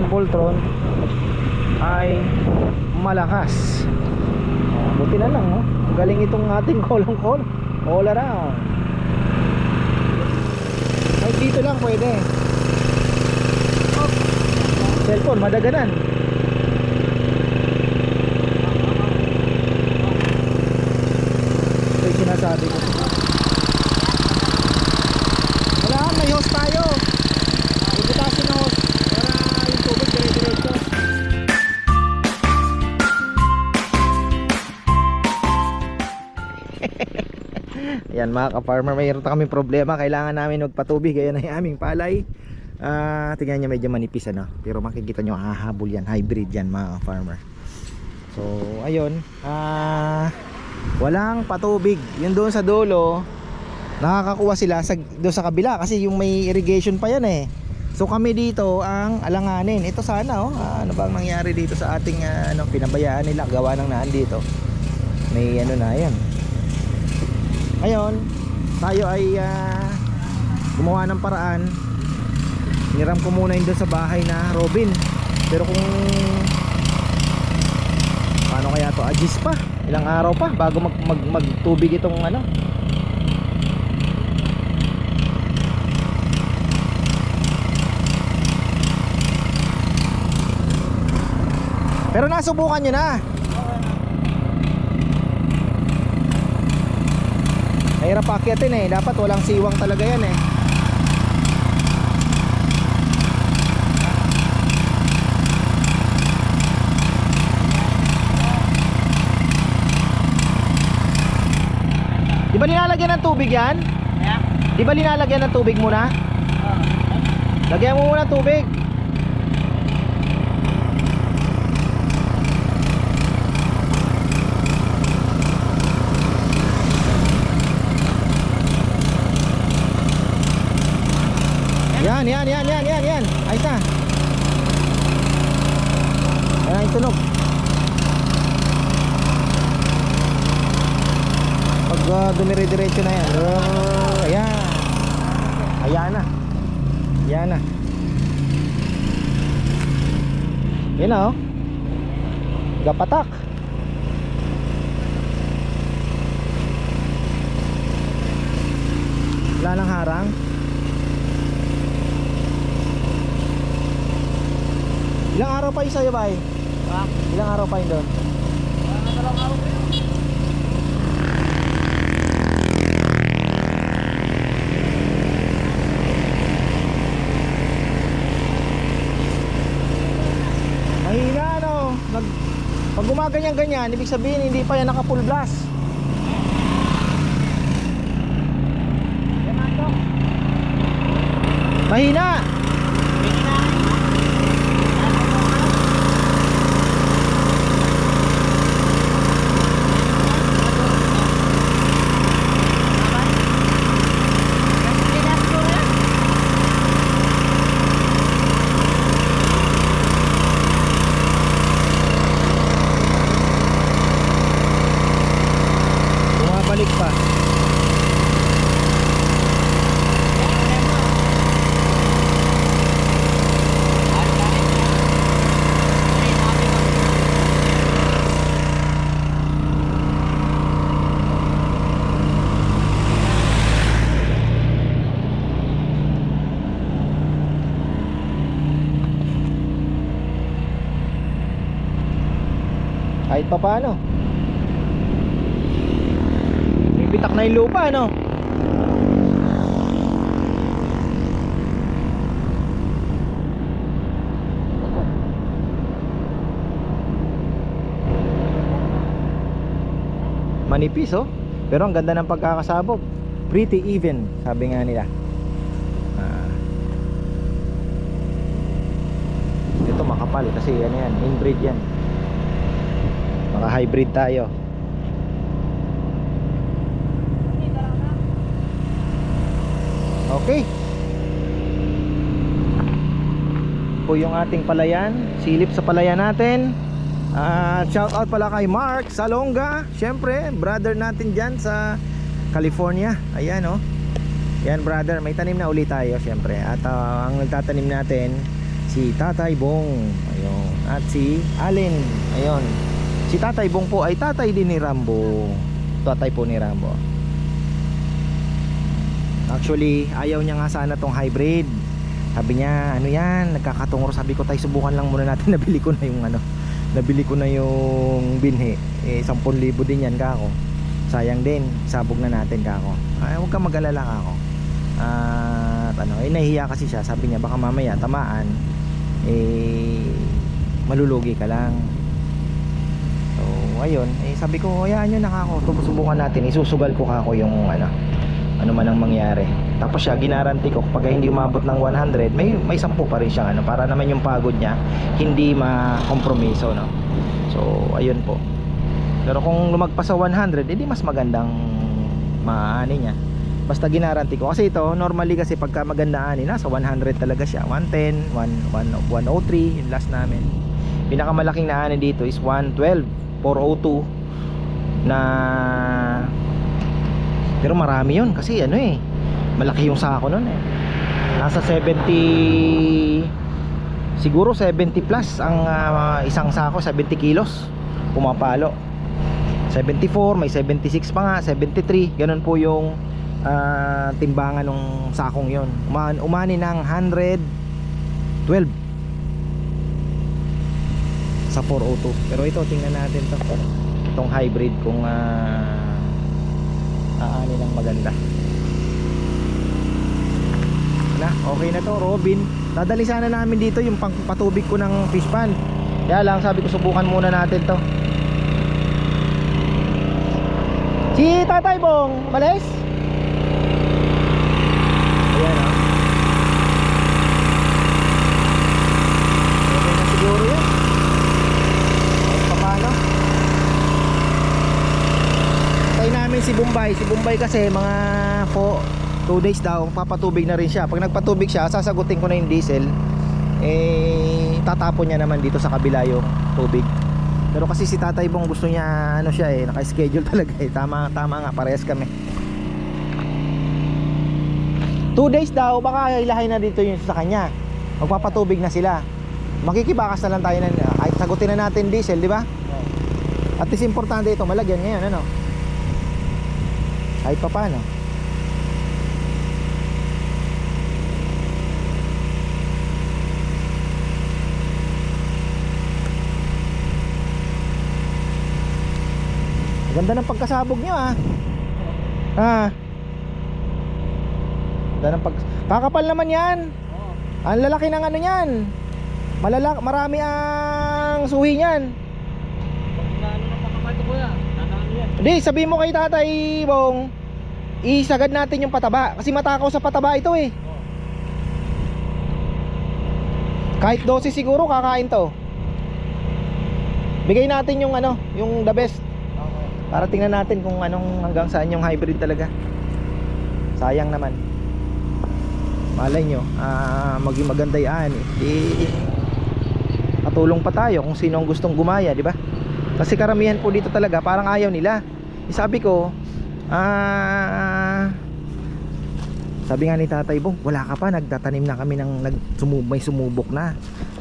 ating Voltron ay malakas buti na lang oh. Galing itong ating kolong kol all around ay dito lang pwede oh. cellphone madaganan Yan mga ka-farmer, mayroon kami problema. Kailangan namin magpatubig. Ayan ay aming palay. Ah, tingnan niyo medyo manipis ano. Pero makikita niyo hahabol yan, hybrid yan mga ka-farmer. So, ayun. Ah, walang patubig. Yung doon sa dulo, nakakakuha sila sa doon sa kabila kasi yung may irrigation pa yan eh. So kami dito ang alanganin. Ito sana oh, ah, ano bang nangyari dito sa ating ah, ano pinabayaan nila gawa ng naan dito. May ano na yan. Ngayon, tayo ay ah, gumawa ng paraan. Niram ko muna yun doon sa bahay na Robin. Pero kung paano kaya to adjust pa? Ilang araw pa bago mag, mag magtubig itong ano? Pero nasubukan nyo na. Mahirap paakyatin eh. Dapat walang siwang talaga yan eh. Di ba nilalagyan ng tubig yan? Di ba nilalagyan ng tubig muna? Lagyan mo muna tubig. Yan, yan, yan, yan, yan, yan. Ayos na. Ayan tunog. Pag uh, dumire-diretso na yan. Oh, ayan. Ayan na. Ayan na. Yan na oh. Gapatak. Wala nang harang. Ilang araw pa yung sa'yo, bay? Ha? Ilang araw pa yun doon? Dalawang araw pa yun. Mahina, no? Nag, pag gumaganyan-ganyan, ibig sabihin, hindi pa yan naka full blast. Yan na ito. Mahina! Pwede na. Bumabalik pa. Kahit pa paano. Bibitak na yung lupa, no? Manipis, oh. Pero ang ganda ng pagkakasabog. Pretty even, sabi nga nila. Ah. Ito makapal kasi ano yan, inbreed yan. Mga hybrid tayo. Okay. Po yung ating palayan, silip sa palayan natin. At shout out pala kay Mark Salonga, syempre, brother natin diyan sa California. Ayan oh. Yan brother, may tanim na uli tayo syempre. At ah, ang nagtatanim natin si Tatay Bong. Ayun. At si Allen. Ayun. Si Tatay Bong po ay tatay din ni Rambo. Tatay po ni Rambo. Actually, ayaw niya nga sana tong hybrid. Sabi niya, ano yan, nagkakatungro. Sabi ko, tayo subukan lang muna natin. Nabili ko na yung ano, nabili ko na yung binhi. Eh, 10,000 din yan kako. Sayang din, sabog na natin kako. Ay, huwag kang mag-alala kako. At ano, eh, nahihiya kasi siya. Sabi niya, baka mamaya tamaan. Eh, malulugi ka lang. Ayun. Eh, sabi ko, hayaan nyo na kako. Subukan natin. Isusugal ko kako yung ano, ano man ang mangyari. Tapos siya ginaranti ko kapag hindi umabot ng 100, may may 10 pa rin siyang ano para naman yung pagod niya hindi makompromiso no. So ayun po. Pero kung lumagpas sa 100, edi mas magandang maani niya. Basta ginaranti ko kasi ito normally kasi pagka maganda ani nasa 100 talaga siya. 110, 1, 1, 103 yung last namin. Pinakamalaking na ani dito is 112, 402 na pero marami yun kasi ano eh malaki yung sako nun eh. Nasa 70 siguro 70 plus ang ah, isang sako 70 kilos pumapalo. 74 may 76 pa nga 73 ganun po yung ah, timbangan ng sakong yon Uman, umani ng 112 sa 402 pero ito tingnan natin to. Itong hybrid kung ah aani ng maganda. Na okay na to Robin. Dadali sana namin dito yung pang patubig ko ng fish pan kaya lang sabi ko subukan muna natin to. Si Tatay Bong malis ayan o okay na siguro yan kahit pa paano Tayo namin si Bombay. Si Bombay kasi mga po 2 days daw papatubig na rin siya. Pag nagpatubig siya, sasagutin ko na yung diesel. Eh tatapon niya naman dito sa kabila yung tubig. Pero kasi si Tatay Bong gusto niya ano siya eh, naka-schedule talaga eh. Tama tama nga parehas kami. 2 days daw baka ilahay na dito yung sa kanya. Magpapatubig na sila. Makikibakas na lang tayo na kahit sagutin na natin diesel, di ba? At least importante ito, malagyan ngayon, ano? Kahit pa paano. Ganda ng pagkasabog nyo ah. Ah. Ganda ng pag... Kakapal naman yan. Ang lalaki ng ano yan. Malala marami ang suhi yan. Hindi, sabi mo kay Tatay Bong, isagad natin yung pataba kasi matakaw sa pataba ito eh. Kahit 12 siguro kakain to. Bigay natin yung ano, yung the best para tingnan natin kung anong hanggang saan yung hybrid talaga. Sayang naman. Malay nyo, ah, maging maganda yan. Eh, katulong pa tayo kung sino ang gustong gumaya, di ba? Kasi karamihan po dito talaga, parang ayaw nila. Eh, sabi ko, ah, sabi nga ni Tatay Bong, wala ka pa, nagtatanim na kami ng nag, may sumubok na.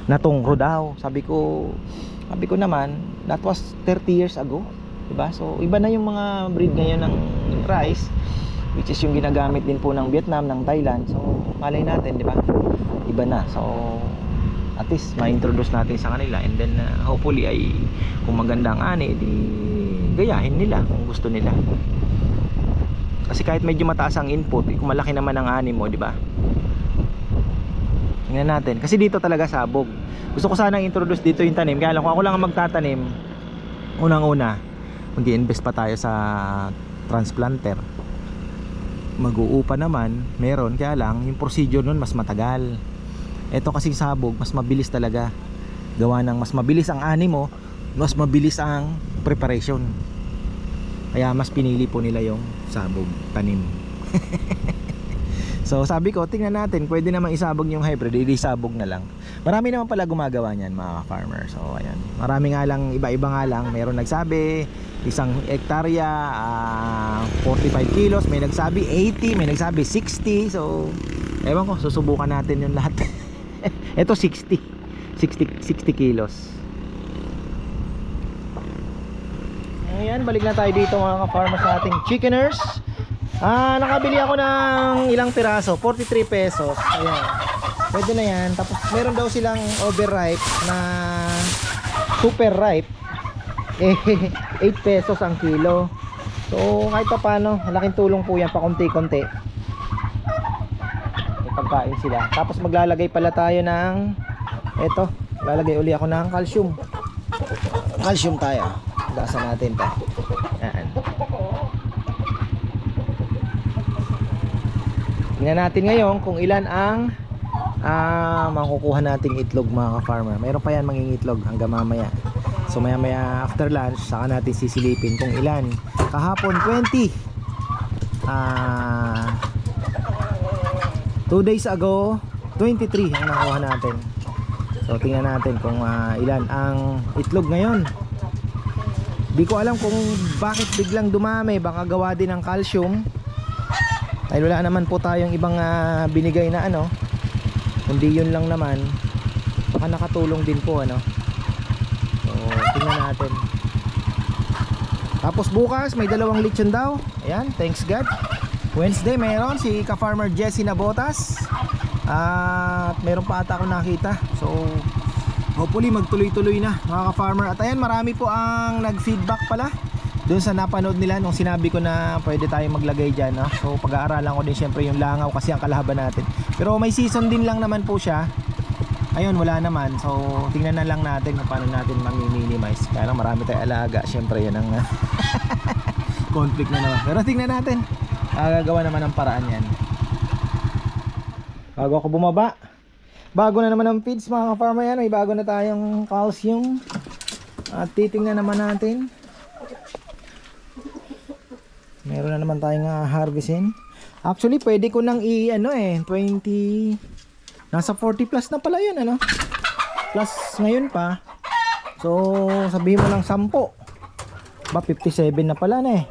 Natungro daw. Sabi ko, sabi ko naman, that was 30 years ago. Diba? So, iba na yung mga breed ngayon ng rice which is yung ginagamit din po ng Vietnam, ng Thailand. So, malay natin, di ba? Iba na. So, at least ma-introduce natin sa kanila and then uh, hopefully ay kung maganda ang ani, di gayahin nila kung gusto nila. Kasi kahit medyo mataas ang input, eh, kung malaki naman ang ani mo, di ba? Tingnan natin. Kasi dito talaga sabog. Gusto ko sanang introduce dito yung tanim. Kaya lang kung ako lang ang magtatanim, unang-una, mag-invest pa tayo sa transplanter. Mag-uupa naman, meron. Kaya lang, yung procedure nun mas matagal. Ito kasing sabog, mas mabilis talaga. Gawa ng mas mabilis ang ani mo, mas mabilis ang preparation. Kaya mas pinili po nila yung sabog tanim. so sabi ko, tingnan natin, pwede naman isabog yung hybrid, hindi sabog na lang. Marami naman pala gumagawa niyan mga farmer. So ayan, marami nga lang, iba-iba nga lang. Meron nagsabi, isang hektarya, ah, 45 kilos, may nagsabi 80, may nagsabi 60. So ewan ko, susubukan natin yung lahat. Ito 60. 60 60 kilos. Ayan, balik na tayo dito mga ka-farmer sa ating chickeners. Ah, nakabili ako ng ilang piraso, 43 pesos. Ayan. Pwede na yan. Tapos meron daw silang overripe na super ripe. Eh, 8 pesos ang kilo. So, kahit pa paano, malaking tulong po yan pa konti-konti. Pagkain sila. Tapos maglalagay pala tayo ng eto, lalagay uli ako ng calcium. Calcium tayo. Gasa natin to. Yan. Tingnan natin ngayon kung ilan ang ah, makukuha nating itlog mga ka-farmer. Meron pa yan mangingitlog hanggang mamaya. So maya maya after lunch saka natin sisilipin kung ilan. Kahapon 20. Ah 2 days ago 23 ang nakuha natin. So tingnan natin kung ah, ilan ang itlog ngayon. Di ko alam kung bakit biglang dumami, baka gawa din ng calcium. Dahil wala naman po tayong ibang ah, binigay na ano. Kundi yun lang naman. Baka nakatulong din po ano. So, tingnan natin. Tapos bukas may dalawang lechon daw. Ayan, thanks God. Wednesday meron si ka-farmer Jesse Nabotas. At meron pa ata ako nakita. So, hopefully magtuloy-tuloy na mga ka-farmer. At ayan, marami po ang nag-feedback pala doon sa napanood nila nung sinabi ko na pwede tayong maglagay dyan no? so pag-aaralan ko din syempre yung langaw kasi ang kalaban natin. Pero may season din lang naman po siya. Ayun wala naman. So tingnan na lang natin kung paano natin mami-minimize kaya lang marami tayong alaga. Syempre yun ang conflict na naman. Pero tingnan natin. Gagawa naman ng paraan yan. Bago ako bumaba bago na naman ang feeds mga ka-farmer yan may bago na tayong calcium at titingnan naman natin Meron na naman tayong uh, harvestin. Actually, pwede ko nang i ano eh, 20 nasa 40 plus na pala 'yun ano. Plus ngayon pa. So, sabihin mo lang 10. Ba 57 na pala na eh.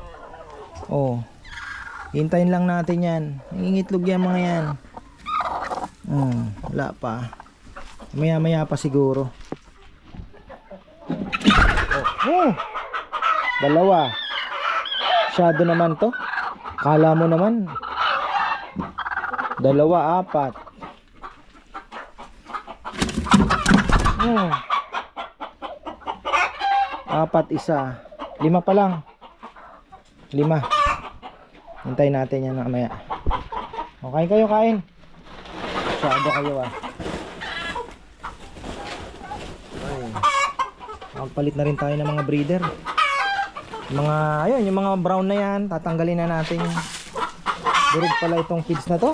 Oh. Hintayin lang natin 'yan. Nangingitlog yan mga 'yan. Hmm, wala pa. Maya maya pa siguro. Oh. oh. Dalawa. Masyado naman to. Kala mo naman. Dalawa, apat. Hmm. Apat, isa. Lima pa lang. Lima. Hintayin natin yan mamaya. Okay kayo, kain. Masyado kayo ah. Ay. Magpalit na rin tayo ng mga breeder. Mga ayun yung mga brown na yan tatanggalin na natin. Durog pala itong feeds na to.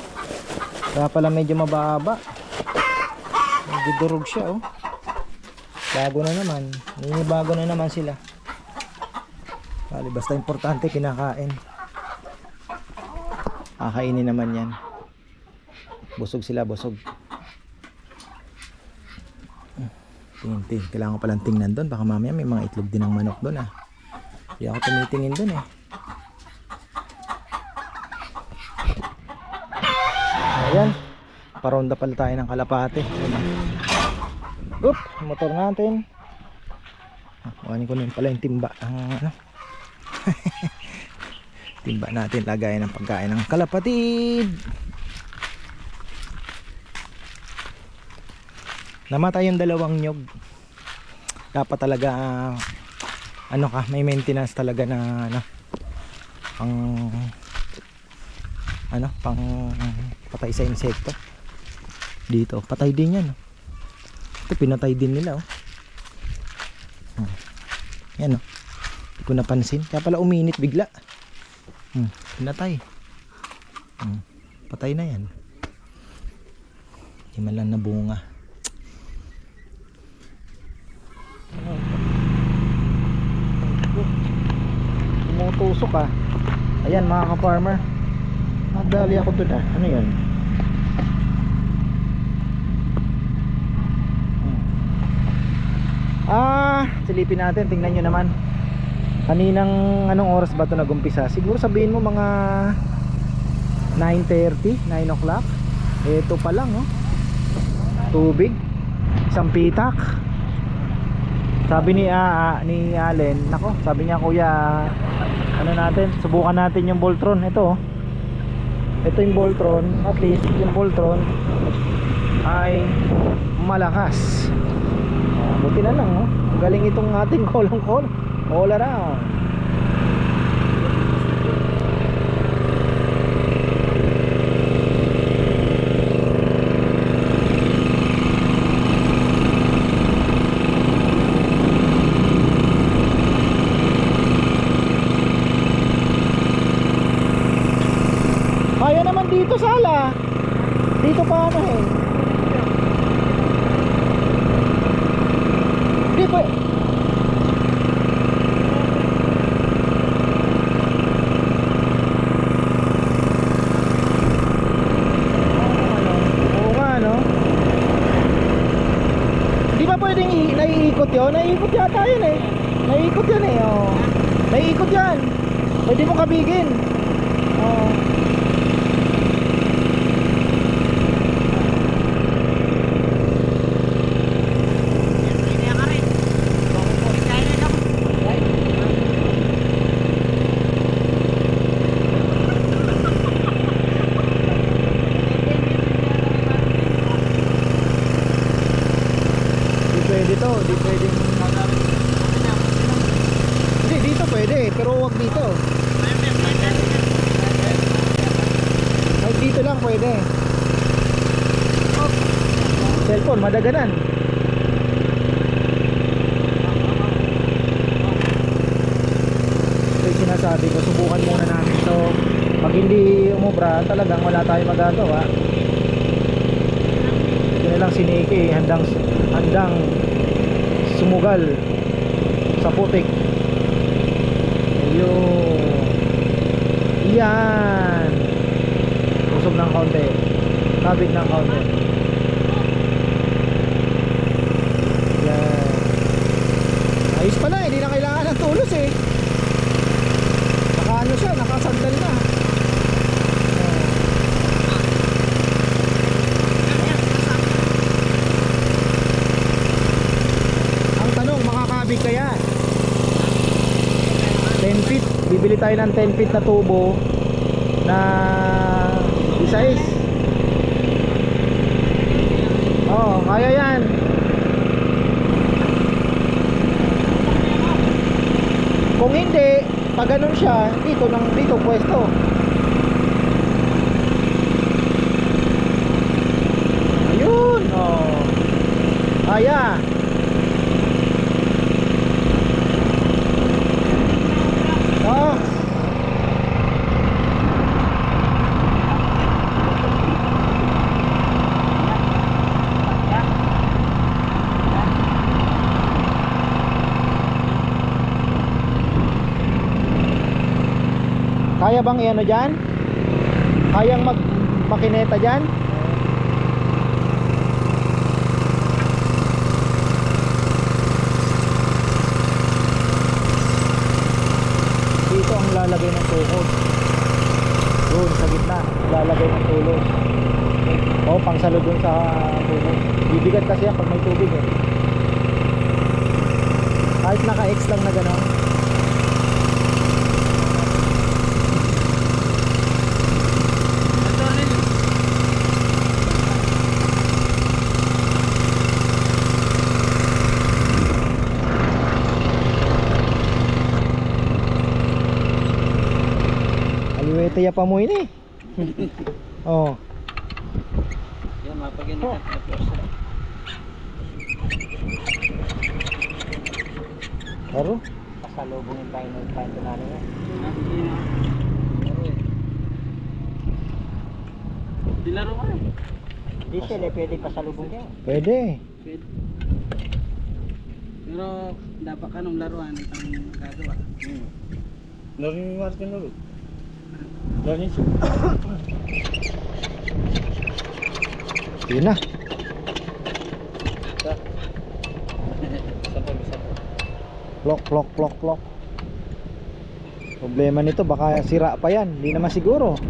Kaya pala medyo mababa. Medyo durog siya oh. Bago na naman. Bago na naman sila. Bali, basta importante kinakain. Kakainin naman yan busog sila busog tingin tingin kailangan ko palang tingnan doon baka mamaya may mga itlog din ng manok doon ah hindi ako tumitingin dun eh. Ayan. Paronda pala tayo ng kalapate. Oop, motor natin. Kuhanin ko na pala yung timba. Ang ano. timba natin lagay ng pagkain ng kalapatid. Namatay yung dalawang nyog. Dapat talaga ah, ano ka, may maintenance talaga na ano, pang ano, pang patay sa insekto. Dito, patay din 'yan. oh. Ito pinatay din nila oh. Hmm. Yan oh. Hindi ko napansin. Kaya pala uminit bigla. Hmm, pinatay. Hmm, patay na 'yan. Hindi man lang nabunga. Tumutusok ah. Ayan mga ka-farmer. Nadali ako dun ah. Ano yun? Hmm. ah silipin natin. Tingnan nyo naman. Kaninang anong oras ba ito nagumpisa? Siguro sabihin mo mga 9.30 9 o'clock. Ito pa lang oh. Tubig. Isang pitak sabi ni ah, ni Allen nako sabi niya kuya ano natin subukan natin yung Voltron ito oh. ito yung Voltron at least yung Voltron ay malakas Ah, buti na lang oh. Galing itong ating kolong kol all around Kaya naman dito sala. Dito pa ano eh. Di ba naiikot yun? Naiikot yata yun eh. Naiikot yan eh. Oh. Naiikot yan. Pwede mo kabigin. Oo. Di pwede to, di pwedeng Hindi, dito pwede, pero wag dito. Ay, dito lang pwede. Cellphone, madaganan. Ito yung sinasabi ko, subukan muna namin to. Pag hindi umubra, talagang wala tayong magagawa. Ito lang si Nikki, handang, handang sumugal sa putik. Ayun. Yan. Usog ng kaunti. Kabig ng kaunti. Yan. Ayos pala, hindi na kailangan ng tulos eh. Naka ano siya, nakasandal na. Ang tanong, makakabig kaya? 10 feet. Bibili tayo ng 10 feet na tubo na isa-is. Oo, kaya yan. Kung hindi, pag ganun siya, dito nang dito pwesto. Ayun, oh. Kaya. Oh. Kaya bang i-ano dyan? Kayang mag makineta dyan? Dito ang lalagay ng tukod. Doon sa gitna, lalagay ng tulog. O, pangsalo dun sa tulog. Bibigat kasi yan pag may tubig eh. Kahit naka-X lang na gano'n. Aliwete ya pa mo ini. Oh. Yan, mapaginitan na person. Laro? Pasalubungin tayo ng kanto namin yan. Dilaro ka eh. Di sila pwede pasalubong yan. Pwede. Pwede. Pero dapat ka nung laruan ang gagawa. Hmm. Laro ni Martin laro. Laro ni Yun na. Plok, plok, plok, plok. Problema nito, baka sira pa yan. Hindi naman siguro.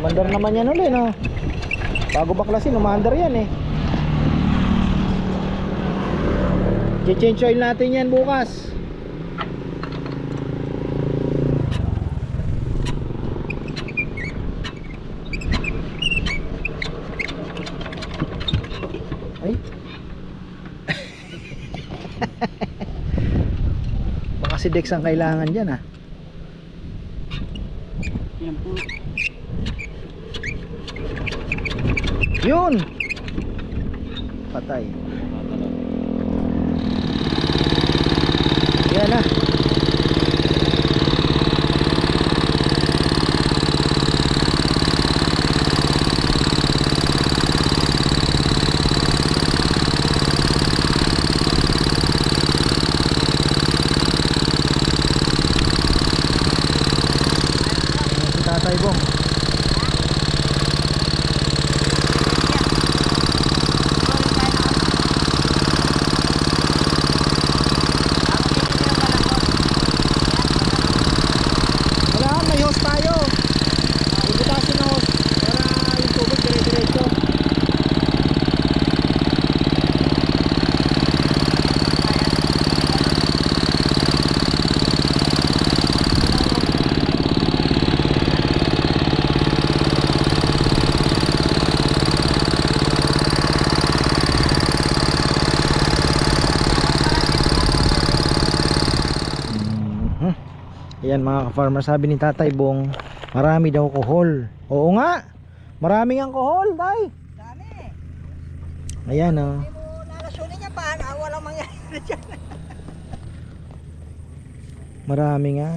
Mandar naman yan ulit, no? Bago baklasin, umandar yan eh. I-change oil natin yan bukas. Baka si Dex ang kailangan dyan ah. Yan po. Yun! Patay. Yan na. Ayan si Tatay Bong. Wala, may hose tayo. Ibutasin na hose para yung tubig dire-diretso. Mhm. Ayan mga ka-farmer, sabi ni Tatay Bong, marami daw kohol. Oo nga, maraming ang kohol, tay. Dami. Ayan oh. Hindi mo nalasunin niya pa. Ah, walang mangyayari dyan. Marami nga.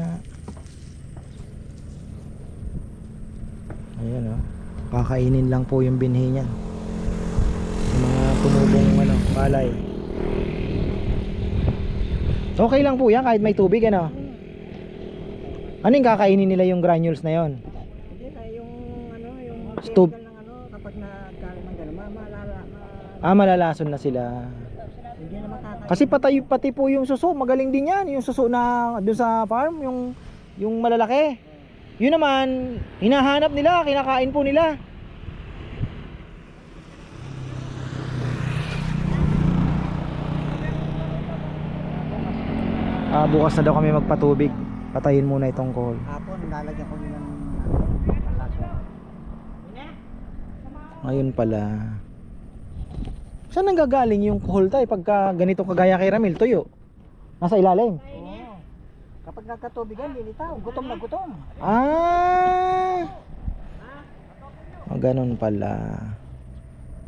Ayan oh. Kakainin lang po yung binhi niyan. Yung mga tumubong ano, palay. Okay lang po yan kahit may tubig ano. Ano yung kakainin nila yung granules na yon? Hindi na yung ano, yung Stop. chemical ng ano, kapag nagkaroon ng gano'n, ma- malala, ma- Ah, malalason na sila. hindi na makakain. Kasi patay pati po yung suso, magaling din yan. Yung suso na doon sa farm, yung yung malalaki. Yun naman, hinahanap nila, kinakain po nila. Ah, bukas na daw kami magpatubig. Patayin muna itong coal. Hapon, lalagyan ko ng ano. Ayun pala. Saan nanggagaling yung coal tayo pagka ganito kagaya kay Ramil, tuyo? Nasa ilalim. Kapag nagkatubigan, lilitaw. Gutom na gutom. Ah! Oh, ganun pala.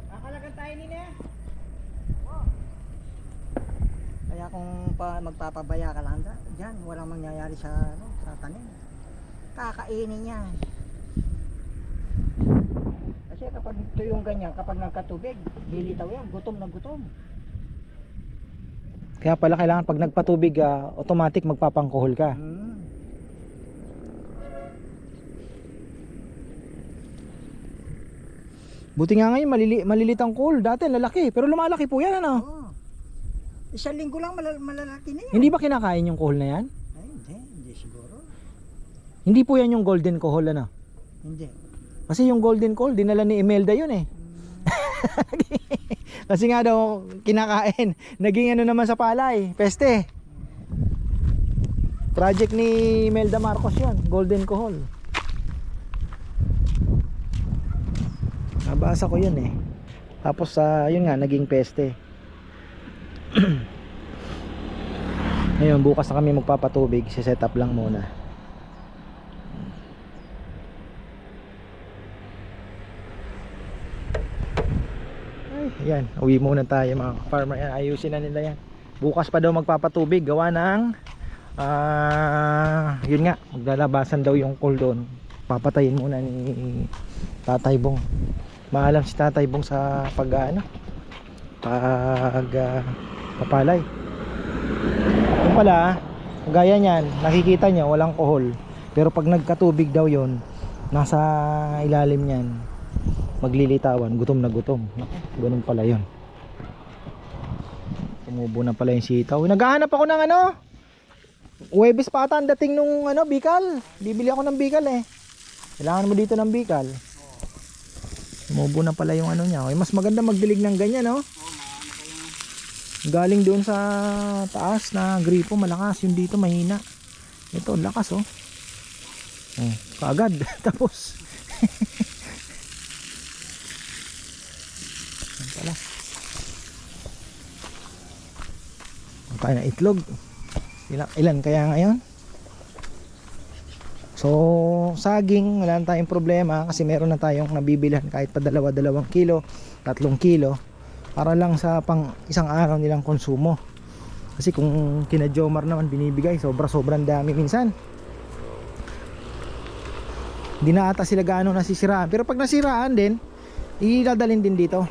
Kakalagan tayo nila. Kaya kung pa magpapabaya ka lang dyan, walang mangyayari sa ano, sa tanim. Kakainin niya. Kasi kapag ito yung ganyan, kapag nagkatubig, lilitaw yan, gutom na gutom. Kaya pala kailangan pag nagpatubig, ah, automatic magpapangkuhol ka. Hmm. Buti nga ngayon, malili, malilit ang kuhol. Dati lalaki, pero lumalaki po yan ano. Oo. Isang linggo lang malal- malalaki na yan. Hindi ba kinakain yung kuhol na yan? Ay, hindi, hindi siguro. Hindi po yan yung golden kuhol ano. Hindi. Kasi yung golden kuhol, dinala ni Imelda yun eh. Kasi nga daw, kinakain. Naging ano naman sa palay, peste. Project ni Imelda Marcos yun, golden kuhol. Nabasa ko yun eh. Tapos sa yun nga naging peste. Ngayon bukas na kami magpapatubig, si set up lang muna. Ay, yan, uwi muna tayo mga farmer. Yan, ayusin na nila yan. Bukas pa daw magpapatubig, gawa ng ah, yun nga, maglalabasan daw yung coal doon. Papatayin muna ni Tatay Bong. Maalam si Tatay Bong sa pag ano, pag ah, papalay. Yung pala, gaya niyan, nakikita nyo, walang kohol. Pero pag nagkatubig daw yon nasa ilalim niyan, maglilitawan, gutom na gutom. Ganun pala yon. Tumubo na pala yung sitaw. Naghahanap ako ng ano, Huwebes pa ata ang dating nung ano, Bicol. Bibili ako ng Bicol eh. Kailangan mo dito ng Bicol. Tumubo na pala yung ano niya. Okay, mas maganda magdilig ng ganyan, no? Galing doon sa taas na gripo malakas, yung dito mahina. Ito, lakas oh. Oh, kaagad. Tapos. Yan pala. Kain ng itlog. Ilan, ilan kaya ngayon? So, saging, wala na tayong problema kasi meron na tayong nabibilhan kahit pa dalawa-dalawang kilo, tatlong kilo para lang sa pang isang araw nilang konsumo. Kasi kung kina Jomar naman binibigay, sobra-sobrang dami minsan. Hindi na ata sila gaano nasisiraan. Pero pag nasiraan din, idadalhin din dito.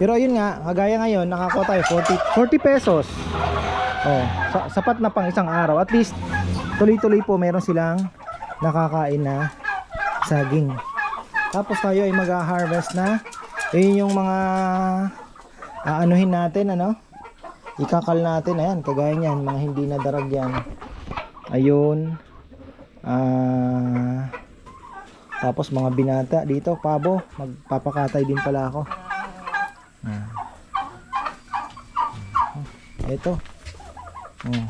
Pero ayun nga, kagaya ngayon, nakakuha tayo 40, 40 pesos. Oh, sa, sapat na pang isang araw. At least, tuloy-tuloy po meron silang nakakain na saging. Tapos tayo ay mag-harvest na. Yun yung mga aanuhin natin, ano? Ikakal natin, ayan, kagaya niyan, mga hindi na darag yan. Ayun. Ah... tapos mga binata dito, pabo, magpapakatay din pala ako. Ah. Ito. Oh.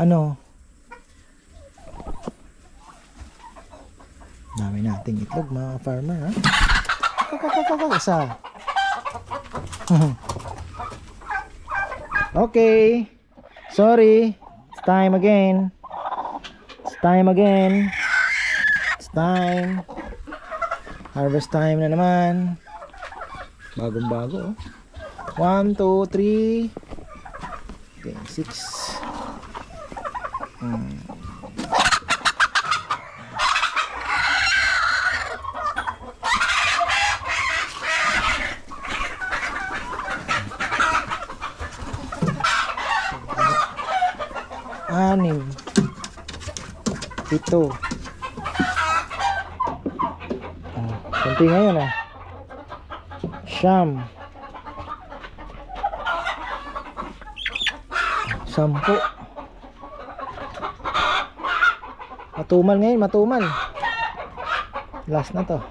Ano? Dami nating itlog mga farmer ha. Kakakakaka, isa. Okay. Sorry. It's time again. It's time again. It's time. Harvest time na naman. Bagong bago oh. One, two, three. Okay, six. Hmm. Pito. Oh, konti ngayon ah. Siyam. Sampu. Matumal ngayon, matumal. Last na to.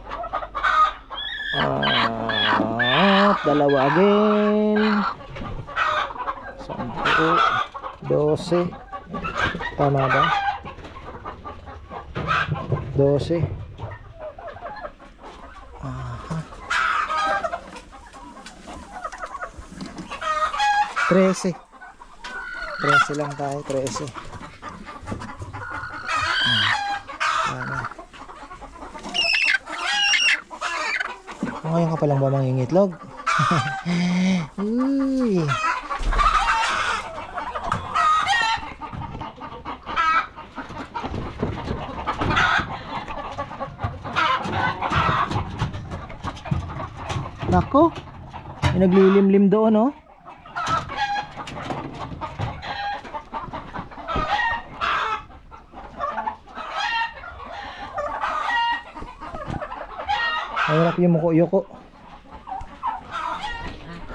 At dalawa again. Sampu. Dose. Tama ba? Dose. Aha. Trese. 13 lang tayo, 13. Hmm. Ano. Ngayon ka palang ba mangingitlog? Uy. Nako. May naglilimlim doon, oh. Mahirap yung muko-yuko.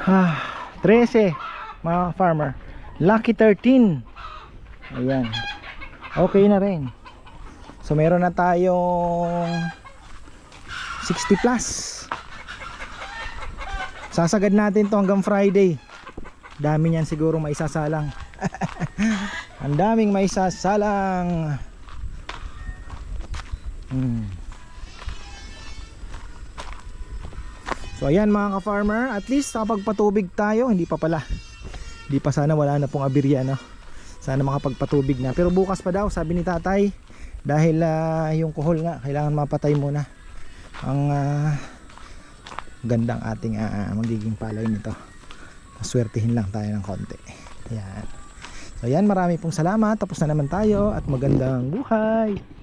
Ha, 13 mga farmer. Lucky 13. Ayan. Okay na rin. So meron na tayong 60 plus. Sasagad natin to hanggang Friday. Dami niyan siguro maisasalang. Ang daming maisasalang. Hmm. So ayan mga ka-farmer, at least nakapagpatubig tayo, hindi pa pala. Hindi pa sana wala na pong abirya no. Sana makapagpatubig na. Pero bukas pa daw, sabi ni tatay, dahil ah, yung kuhol nga, kailangan mapatay muna. Ang ah, gandang ating ah, magiging palay nito. Paswertihin lang tayo ng konti. Ayan. So ayan, marami pong salamat. Tapos na naman tayo at magandang buhay.